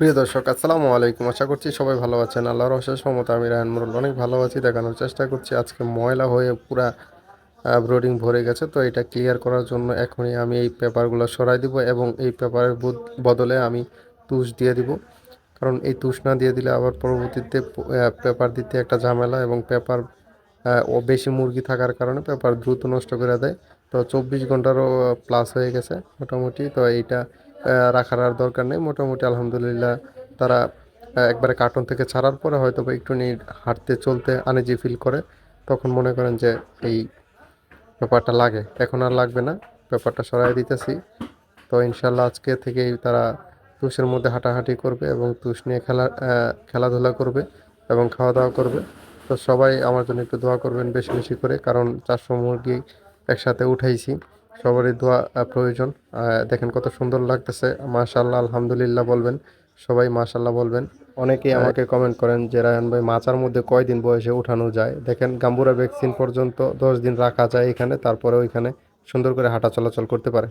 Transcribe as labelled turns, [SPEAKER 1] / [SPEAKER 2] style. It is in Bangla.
[SPEAKER 1] প্রিয় দর্শক, আসসালামু আলাইকুম। আশা করছি সবাই ভালো আছেন। আল্লাহর অশেষ মমতা আমি রায়ন অনেক ভালো আছি। দেখানোর চেষ্টা করছি, আজকে ময়লা হয়ে পুরা ব্রোডিং ভরে গেছে। তো এটা ক্লিয়ার করার জন্য এখনই আমি এই পেপারগুলো সরাই দিব এবং এই পেপারের বদলে আমি তুষ দিয়ে দিব। কারণ এই তুষ না দিয়ে দিলে আবার পরবর্তীতে পেপার দিতে একটা ঝামেলা এবং পেপার বেশি মুরগি থাকার কারণে পেপার দ্রুত নষ্ট করে দেয়। তো চব্বিশ ঘন্টারও প্লাস হয়ে গেছে মোটামুটি। তো এইটা রাখার আর দরকার নেই। মোটামুটি আলহামদুলিল্লাহ তারা একবারে কার্টন থেকে ছাড়ার পরে হয়তো বা একটু হাঁটতে চলতে আনেজি ফিল করে। তখন মনে করেন যে এই পেপারটা লাগে। এখন আর লাগবে না। পেপারটা সরাই দিতেছি। তো ইনশাল্লাহ আজকে থেকেই তারা তুষের মধ্যে হাঁটাহাঁটি করবে এবং তুষ নিয়ে খেলা খেলাধুলা করবে এবং খাওয়া দাওয়া করবে। তো সবাই আমার জন্য একটু দোয়া করবেন বেশি বেশি করে। কারণ চারশো মুরগি একসাথে উঠাইছি। সবারই দোয়া প্রয়োজন। দেখেন কত সুন্দর লাগতেছে। মাশাল্লাহ আলহামদুলিল্লাহ বলবেন। সবাই মাশাল্লাহ বলবেন। অনেকেই আমাকে কমেন্ট করেন যে রায়ন ভাই মাচার মধ্যে কয়দিন বয়সে উঠানো যায়? দেখেন গাম্বুরা ভ্যাকসিন পর্যন্ত দশ দিন রাখা যায় এখানে তারপরে ওইখানে সুন্দর করে হাঁটা চলাচল করতে পারে।